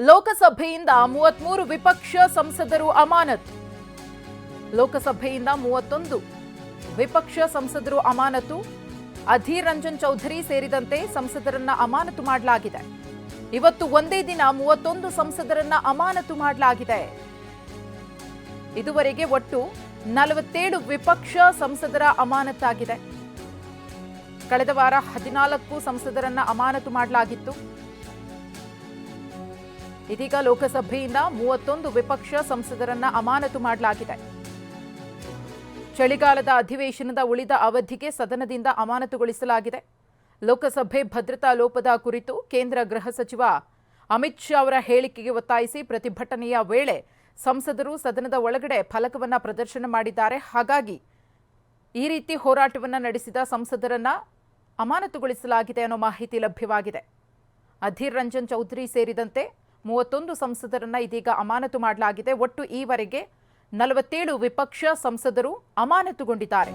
ಲೋಕಸಭೆಯಿಂದ ಮೂವತ್ಮೂರು ವಿಪಕ್ಷ ಸಂಸದರು ಅಮಾನತು. ಲೋಕಸಭೆಯಿಂದ ಮೂವತ್ತೊಂದು ವಿಪಕ್ಷ ಸಂಸದರು ಅಮಾನತು. ಅಧೀರ್ ರಂಜನ್ ಚೌಧರಿ ಸೇರಿದಂತೆ ಸಂಸದರನ್ನ ಅಮಾನತು ಮಾಡಲಾಗಿದೆ. ಇವತ್ತು ಒಂದೇ ದಿನ ಮೂವತ್ತೊಂದು ಸಂಸದರನ್ನ ಅಮಾನತು ಮಾಡಲಾಗಿದೆ. ಇದುವರೆಗೆ ಒಟ್ಟು ನಲವತ್ತೇಳು ವಿಪಕ್ಷ ಸಂಸದರ ಅಮಾನತಾಗಿದೆ. ಕಳೆದ ವಾರ ಹದಿನಾಲ್ಕು ಸಂಸದರನ್ನ ಅಮಾನತು ಮಾಡಲಾಗಿತ್ತು. ಇದೀಗ ಲೋಕಸಭೆಯಿಂದ ಮೂವತ್ತೊಂದು ವಿಪಕ್ಷ ಸಂಸದರನ್ನ ಅಮಾನತು ಮಾಡಲಾಗಿದೆ. ಚಳಿಗಾಲದ ಅಧಿವೇಶನದ ಉಳಿದ ಅವಧಿಗೆ ಸದನದಿಂದ ಅಮಾನತುಗೊಳಿಸಲಾಗಿದೆ. ಲೋಕಸಭೆ ಭದ್ರತಾ ಲೋಪದ ಕುರಿತು ಕೇಂದ್ರ ಗೃಹ ಸಚಿವ ಅಮಿತ್ ಶಾ ಅವರ ಹೇಳಿಕೆಗೆ ಒತ್ತಾಯಿಸಿ ಪ್ರತಿಭಟನೆಯ ವೇಳೆ ಸಂಸದರು ಸದನದ ಒಳಗಡೆ ಫಲಕವನ್ನ ಪ್ರದರ್ಶನ ಮಾಡಿದ್ದಾರೆ. ಹಾಗಾಗಿ ಈ ರೀತಿ ಹೋರಾಟವನ್ನು ನಡೆಸಿದ ಸಂಸದರನ್ನ ಅಮಾನತುಗೊಳಿಸಲಾಗಿದೆ ಅನ್ನೋ ಮಾಹಿತಿ ಲಭ್ಯವಾಗಿದೆ. ಅಧೀರ್ ರಂಜನ್ ಚೌಧರಿ ಸೇರಿದಂತೆ ಮೂವತ್ತೊಂದು ಸಂಸದರನ್ನ ಇದೀಗ ಅಮಾನತು ಮಾಡಲಾಗಿದೆ. ಒಟ್ಟು ಈವರೆಗೆ ನಲವತ್ತೇಳು ವಿಪಕ್ಷ ಸಂಸದರು ಅಮಾನತುಗೊಂಡಿದ್ದಾರೆ.